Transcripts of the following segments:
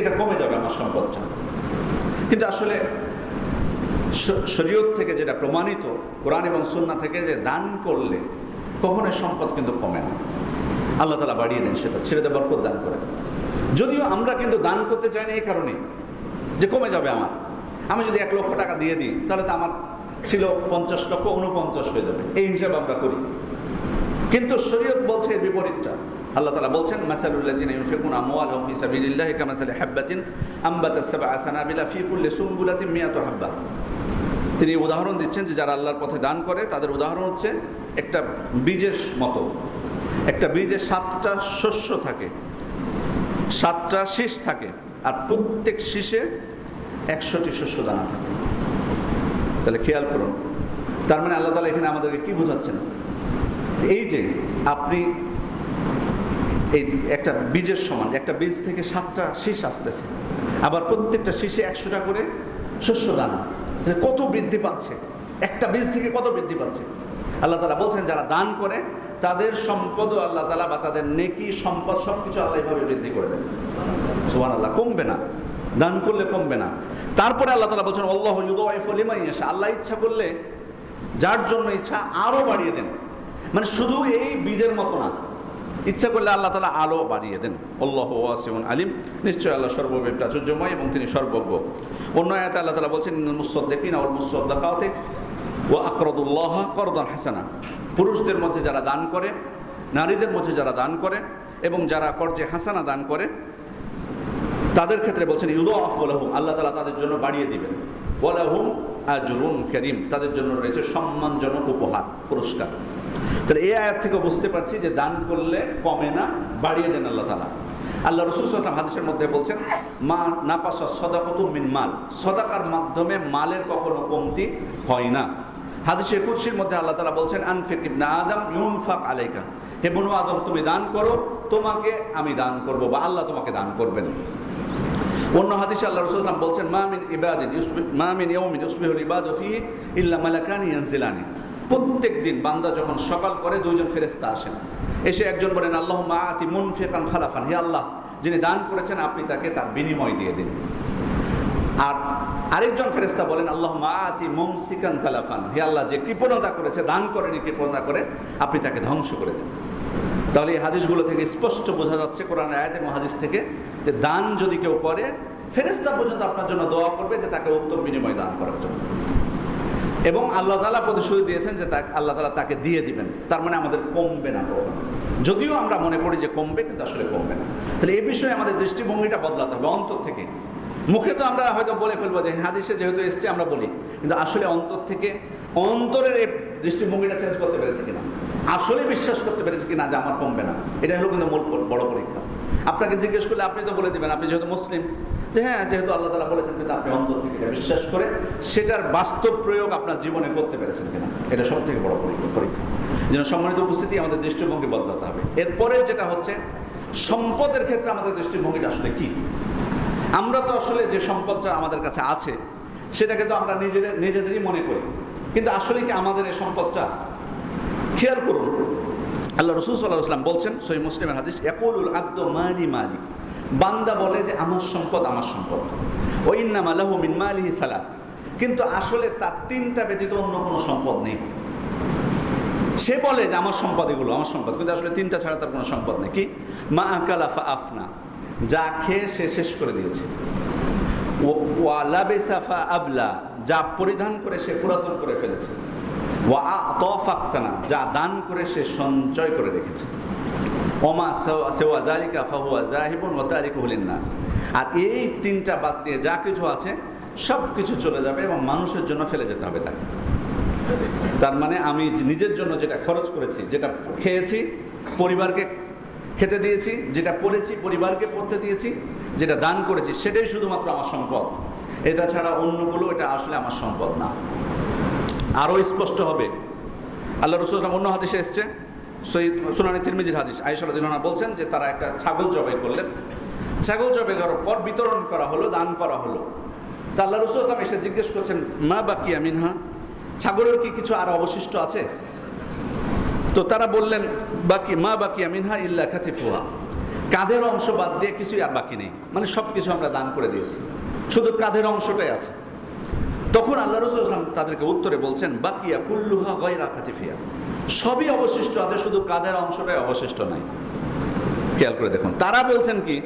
এটা কমে যাবে আমার সম্পদটা। কিন্তু আসলে শরীয়ত থেকে যেটা প্রমাণিত, কোরআন এবং সুন্না থেকে যে দান করলে কখনোই সম্পদ কিন্তু কমে না। আল্লাহ তালা বাড়িয়ে দেন সেটা সেটাতে বরকত দান করেন যদিও আমরা কিন্তু দান করতে চাই না এই কারণে যে কমে যাবে আমার। আমি যদি এক লক্ষ টাকা দিয়ে দিই, তাহলে তো আমার ছিল পঞ্চাশ লক্ষ, উনপঞ্চাশ হয়ে যাবে। এই হিসাবে আমরা করি। কিন্তু শরীয়ত বলছে এর বিপরীতটা। আল্লাহ তালা বলছেন ফি তিনি উদাহরণ দিচ্ছেন যে যারা আল্লাহর পথে দান করে, তাদের উদাহরণ হচ্ছে একটা বীজের মতো। একটা বীজে সাতটা শস্য থাকে, সাতটা শীষ থাকে, আর প্রত্যেক শীষে একশোটি শস্য দানা থাকে। তাহলে খেয়াল করুন। তার মানে আল্লাহ তালা এখানে আমাদেরকে কি বোঝাচ্ছেন? এই যে আপনি এই একটা বীজের সমান, একটা বীজ থেকে সাতটা শীষ আসতেছে। আবার প্রত্যেকটা শীষে একশোটা করে শস্য দানা। কত বৃদ্ধি পাচ্ছে? একটা বীজ থেকে কত বৃদ্ধি পাচ্ছে? আল্লাহ তালা বলছেন, যারা দান করে, তাদের সম্পদও আল্লাহ তালা বা তাদের নেকি সম্পদ সব কিছু আল্লাহ এভাবে বৃদ্ধি করে দেন। সুবান আল্লাহ কমবে না। দান করলে কমবে না। তারপরে আল্লাহ তালা বলছেন, আল্লাহ ইউদাইফলিমাই এসে আল্লাহ ইচ্ছা করলে যার জন্য ইচ্ছা আরও বাড়িয়ে দেন। মানে শুধু এই বীজের মতো না ইচ্ছা করলে আল্লাহ তালা আলো বাড়িয়ে দেন। আল্লাহ ওয়াসিউন আলিম। নিশ্চয় আল্লাহ সর্বব্যাপী প্রাচুর্যময় এবং তিনি সর্বজ্ঞ। অন্য আয়াতে আল্লাহ তালা বলছেন মুসদ্দেকিন আউল মুসদ্দাকাওতে ও আকরদুল্লাহ করদান হাসানা। পুরুষদের মধ্যে যারা দান করে, নারীদের মধ্যে যারা দান করে এবং যারা কর্জে হাসানা দান করে, তাদের ক্ষেত্রে বলছেন ইউদো আফলাহুম আল্লাহ তালা তাদের জন্য বাড়িয়ে দিবেন। ওয়ালাহুম আজরুন করিম। তাদের জন্য রয়েছে সম্মানজনক উপহার, পুরস্কার। তাহলে এই আয়াত থেকে বুঝতে পারছি যে দান করলে কমে না, বাড়িয়ে দেন আল্লাহ তালা আল্লাহ রসুল সাল্লাম হাদিসের মধ্যে বলছেন, মা না পাশ সদাকত মিন মাল। সদাকার মাধ্যমে মালের কখনো কমতি হয় না। হাদিসের কুৎসির মধ্যে আল্লাহ তালা বলছেন, আনফিক ইবনা আদম ইউনফাক আলাইকা। হে বনু আদম, তুমি দান করো, তোমাকে আমি দান করব বা আল্লাহ তোমাকে দান করবেন। অন্য হাদিসে আল্লাহ রসুলাম বলছেন মামিন ইবাদিন মামিন ইয়মিন ইউসবিহুল ইবাদু ফি ইল্লা মালাকানি ইয়ানজিলানি। প্রত্যেক দিন বান্দা যখন সকাল করে দুইজন ফেরেস্তা আসেন। এসে একজন বলেন আল্লাহ মা আতি মুনফিকান খালাফান, হে আল্লাহ, যিনি দান করেছেন, আপনি তাকে তার বিনিময় দিয়ে দিন। আর আরেকজন ফেরেস্তা বলেন আল্লাহ মা আতি মুমসিকান তালাফান, হে আল্লাহ, যে কৃপণতা করেছে, দান করেনি কৃপণতা করে, আপনি তাকে ধ্বংস করে দেন। তাহলে এই হাদিসগুলো থেকে স্পষ্ট বোঝা যাচ্ছে, কোরআন আয়াত এবং হাদিস থেকে, যে দান যদি কেউ করে ফেরেস্তা পর্যন্ত আপনার জন্য দোয়া করবে যে তাকে উত্তম বিনিময় দান করার জন্য। এবং আল্লাহ তালা প্রতিশ্রুতি দিয়েছেন যে তা আল্লাহ তালা তাকে দিয়ে দিবেন। তার মানে আমাদের কমবে না যদিও আমরা মনে করি যে কমবে, কিন্তু আসলে কমবে না। তাহলে এই বিষয়ে আমাদের দৃষ্টিভঙ্গিটা বদলাতে হবে অন্তর থেকে। মুখে তো আমরা হয়তো বলে ফেলব যে হাদিসে যেহেতু এসছে, আমরা বলি। কিন্তু আসলে অন্তর থেকে অন্তরের এই দৃষ্টিভঙ্গিটা চেঞ্জ করতে পেরেছে কিনা? আসলে বিশ্বাস করতে পেরেছে কিনা যে আমার কমবে না? এটা হলো কিন্তু মূল বড় পরীক্ষা। আপনাকে জিজ্ঞেস করলে আপনি তো বলে দেবেন, আপনি যেহেতু মুসলিম হ্যাঁ যেহেতু আল্লাহ তালা বলেছেন কিন্তু আপনি অন্তর থেকে এটা বিশ্বাস করে, সেটার বাস্তব প্রয়োগ আপনার জীবনে করতে পেরেছেন কিনা, এটা সব থেকে বড় পরীক্ষা যেন সম্মানিত উপস্থিতি, আমাদের দৃষ্টিভঙ্গি বদলাতে হবে। এরপরে যেটা হচ্ছে, সম্পদের ক্ষেত্রে আমাদের দৃষ্টিভঙ্গিটা আসলে কি? আমরা তো আসলে যে সম্পদটা আমাদের কাছে আছে, সেটাকে তো আমরা নিজেদের, নিজেদেরই মনে করি। কিন্তু আসলে কি আমাদের এই সম্পদটা? খেয়াল করুন, আল্লাহ রসুল সাল্লাহ আসলাম বলছেন সই মুসলিমের হাদিস একুলুল আব্দ মালি মালি বান্দা বলে যে, আমার সম্পদ আমার সম্পদ। ওইন্নাম আল্লাহ মিন মালিহি সালাত। কিন্তু আসলে তার তিনটা ব্যতীত অন্য কোনো সম্পদ নেই। সে বলে যে, আমার সম্পদ এগুলো, আমার সম্পদ। কিন্তু আসলে তিনটা ছাড়া তার কোনো সম্পদ নেই। কি? মা আকালাফা আফনা। যা খেয়ে সে শেষ করে দিয়েছে। ওয়া লাবেসাফা আবলা। যা পরিধান করে সে পুরাতন করে ফেলেছে। ওয়া তফাক্তানা যা দান করে সে সঞ্চয় করে রেখেছে। সেওয়া ফাহুয়া হলিন আর এই তিনটা বাদ দিয়ে যা কিছু আছে সব কিছু চলে যাবে এবং মানুষের জন্য ফেলে যেতে হবে তাকে। তার মানে আমি নিজের জন্য যেটা খরচ করেছি, যেটা খেয়েছি, পরিবারকে খেতে দিয়েছি, যেটা পড়েছি, পরিবারকে পড়তে দিয়েছি, যেটা দান করেছি, সেটাই শুধুমাত্র আমার সম্পদ। এটা ছাড়া অন্যগুলো, এটা আসলে আমার সম্পদ না। আরও স্পষ্ট হবে। আল্লাহ রসুল অন্য হাদিসে এসছে সই সোনানি তিরমিজির হাদিস। আইসলাদিনা বলছেন যে তারা একটা ছাগল জবাই করলেন। ছাগল জবাই করার পর বিতরণ করা হলো, দান করা হলো। তা আল্লাহ রসুল আসলাম এসে জিজ্ঞেস করছেন, মা বাকি আমিনহা ছাগলের কি কিছু আর অবশিষ্ট আছে? তো তারা বললেন, বাকি, মা বাকি আমিনহা ইল্লা খাতিফুহা। কাঁধের অংশ বাদ দিয়ে কিছুই আর বাকি নেই। মানে সব কিছু আমরা দান করে দিয়েছি। শুধু কাঁধের অংশটাই আছে। তখন আল্লাহ রসুল ইসলাম তাদেরকে উত্তরে বলছেন, বাকিয়া কুল্লুহা গয়রা খাতিফিয়া। সবই অবশিষ্ট আছে, শুধু কাঁধের অংশটাই অবশিষ্ট নাই। খেয়াল করে দেখুন। তারা বলছেন কি?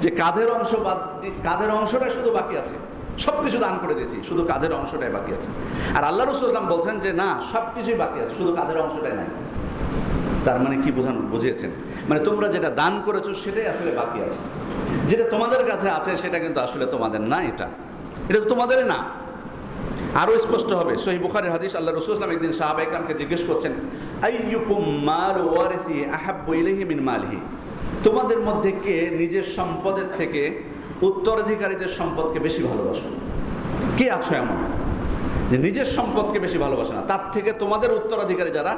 যে কাঁধের অংশ বাদ কাঁধের অংশটাই শুধু বাকি আছে। সব কিছু দান করে দিয়েছি, শুধু কাঁধের অংশটাই বাকি আছে। আর আল্লাহ রসুল ইসলাম বলছেন যে, না সব কিছুই বাকি আছে, শুধু কাঁধের অংশটাই নাই। তার মানে কি বোঝানো, বুঝিয়েছেন? মানে তোমরা যেটা দান করেছ, সেটাই আসলে বাকি আছে। যেটা তোমাদের কাছে আছে, সেটা কিন্তু আসলে তোমাদের না এটা। এটা তো তোমাদের না। আরও স্পষ্ট হবে। সহি বুখারের হাদিস, আল্লাহ রসুল ইসলাম একদিন সাহাবা ইকরামকে জিজ্ঞেস করছেন মিন মালিহি? তোমাদের মধ্যে কে নিজের সম্পদের থেকে উত্তরাধিকারীদের সম্পদকে বেশি ভালোবাসো? কে আছো এমন যে নিজের সম্পদকে বেশি ভালোবাসে না? তার থেকে তোমাদের উত্তরাধিকারী যারা,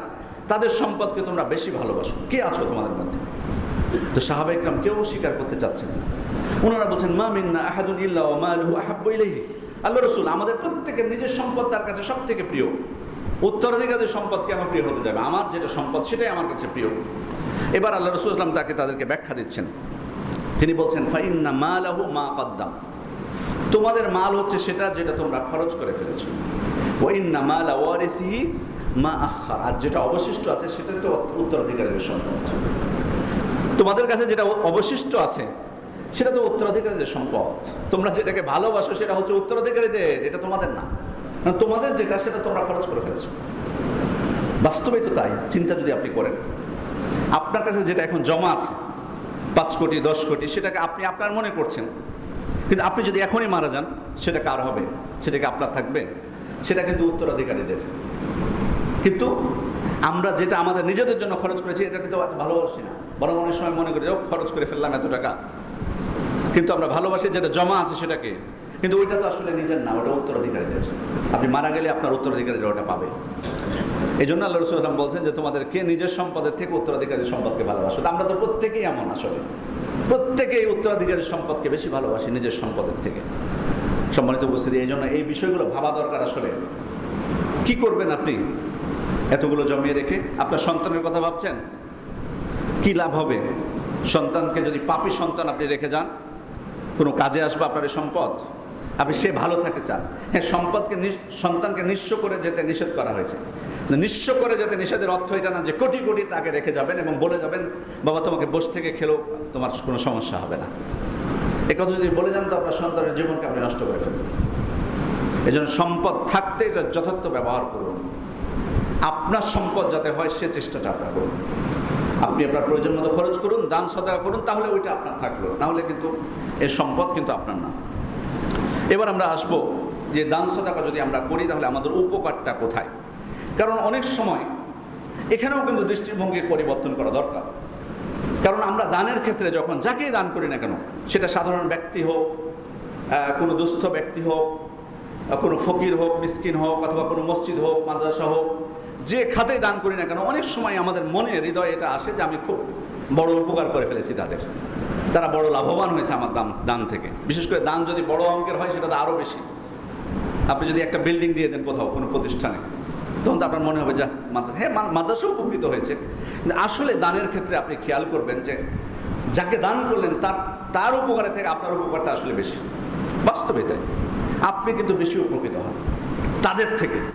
তাদের সম্পদকে তোমরা বেশি ভালোবাসো। কে আছো তোমাদের মধ্যে? তো সাহাবা ইকরাম কেউ স্বীকার করতে চাচ্ছেন ওনারা বলছেন, মা মিন্না আহাদুন ইল্লা ওয়া মালুহু আহাব্বু আল্লাহ রসুল আমাদের প্রত্যেকের নিজের সম্পদ তার কাছে সব থেকে প্রিয়। উত্তরাধিকারী সম্পদ কেন প্রিয় হতে যাবে? আমার যেটা সম্পদ সেটাই আমার কাছে প্রিয়। এবার আল্লাহ রসুল ইসলাম তাকে তাদেরকে ব্যাখ্যা দিচ্ছেন। তিনি বলছেন, ফাইন্না মা মালাহু মা কদ্দাম। তোমাদের মাল হচ্ছে সেটা যেটা তোমরা খরচ করে ফেলেছো। ওয়াইন্না মাল ওয়ারিসিহি মা আখার। আর যেটা অবশিষ্ট আছে সেটা তো উত্তরাধিকারের সম্পদ। তোমাদের কাছে যেটা অবশিষ্ট আছে সেটা তো উত্তরাধিকারীদের সম্পদ। তোমরা যেটাকে ভালোবাসো সেটা হচ্ছে উত্তরাধিকারীদের, এটা তোমাদের না। তোমাদের যেটা, সেটা তোমরা খরচ করে ফেলেছো। বাস্তবে তো তাই, চিন্তা যদি আপনি করেন। আপনার কাছে যেটা এখন জমা আছে, পাঁচ কোটি, দশ কোটি, সেটাকে আপনি আপনার মনে করছেন। কিন্তু আপনি যদি এখনই মারা যান, সেটা কার হবে? সেটাকে আপনার থাকবে? সেটা কিন্তু উত্তরাধিকারীদের। কিন্তু আমরা যেটা আমাদের নিজেদের জন্য খরচ করেছি, এটা কিন্তু ভালোবাসি না। বরং অনেক সময় মনে করি খরচ করে ফেললাম এত টাকা। কিন্তু আমরা ভালোবাসি যেটা জমা আছে সেটাকে। কিন্তু ওইটা তো আসলে নিজের না, ওটা উত্তরাধিকারীদের। আপনি মারা গেলে আপনার উত্তরাধিকারীরা ওটা পাবে। এই জন্য আল্লাহ রসুল আসলাম বলছেন যে, তোমাদের কে নিজের সম্পদের থেকে উত্তরাধিকারী সম্পদকে ভালোবাসো? আমরা তো প্রত্যেকেই এমন আসলে। প্রত্যেকেই উত্তরাধিকারী সম্পদকে বেশি ভালোবাসি নিজের সম্পদের থেকে। সম্মানিত উপস্থিতি এই জন্য এই বিষয়গুলো ভাবা দরকার আসলে। কি করবেন আপনি? এতগুলো জমিয়ে রেখে আপনার সন্তানের কথা ভাবছেন? কি লাভ হবে? সন্তানকে যদি পাপি সন্তান আপনি রেখে যান, কোনো কাজে আসবে আপনার সম্পদ? আপনি সে ভালো থাকতে চান। হ্যাঁ সম্পদকে সন্তানকে নিঃস্ব করে যেতে নিষেধ করা হয়েছে। নিঃস্ব করে যেতে নিষেধের অর্থ এটা না যে কোটি কোটি তাকে রেখে যাবেন এবং বলে যাবেন, বাবা, তোমাকে বসে থেকে খেলেও তোমার কোনো সমস্যা হবে না। এ কথা যদি বলে যান, তো আপনার সন্তানের জীবনকে আপনি নষ্ট করে ফেলবেন। এই সম্পদ থাকতে এটা যথার্থ ব্যবহার করুন। আপনার সম্পদ যাতে হয়, সে চেষ্টাটা আপনার করুন। আপনি আপনার প্রয়োজন মতো খরচ করুন, দান সদা করুন, তাহলে ওইটা আপনার থাকল। নাহলে কিন্তু এর সম্পদ কিন্তু আপনার না। এবার আমরা আসব যে দান সদাকা যদি আমরা করি, তাহলে আমাদের উপকারটা কোথায়? কারণ অনেক সময় এখানেও কিন্তু দৃষ্টিভঙ্গির পরিবর্তন করা দরকার। কারণ আমরা দানের ক্ষেত্রে যখন যাকেই দান করি না কেন, সেটা সাধারণ ব্যক্তি হোক কোনো দুস্থ ব্যক্তি হোক কোনো ফকির হোক, মিসকিন হোক, অথবা কোনো মসজিদ হোক, মাদ্রাসা হোক, যে খাতে দান করি না কেন, অনেক সময় আমাদের মনে হৃদয় এটা আসে যে আমি খুব বড় উপকার করে ফেলেছি তাদের। তারা বড় লাভবান হয়েছে আমার দাম, দান থেকে। বিশেষ করে দান যদি বড় অঙ্কের হয়, সেটা তো আরও বেশি। আপনি যদি একটা বিল্ডিং দিয়ে দেন কোথাও, কোনো প্রতিষ্ঠানে, তখন তো আপনার মনে হবে যা মাদ্রাসা হ্যাঁ মাদ্রাসা উপকৃত হয়েছে। কিন্তু আসলে দানের ক্ষেত্রে আপনি খেয়াল করবেন যে, যাকে দান করলেন, তার তার উপকারে থেকে আপনার উপকারটা আসলে বেশি। বাস্তবে তাই। আপনি কিন্তু বেশি উপকৃত হন। তাদের থেকে।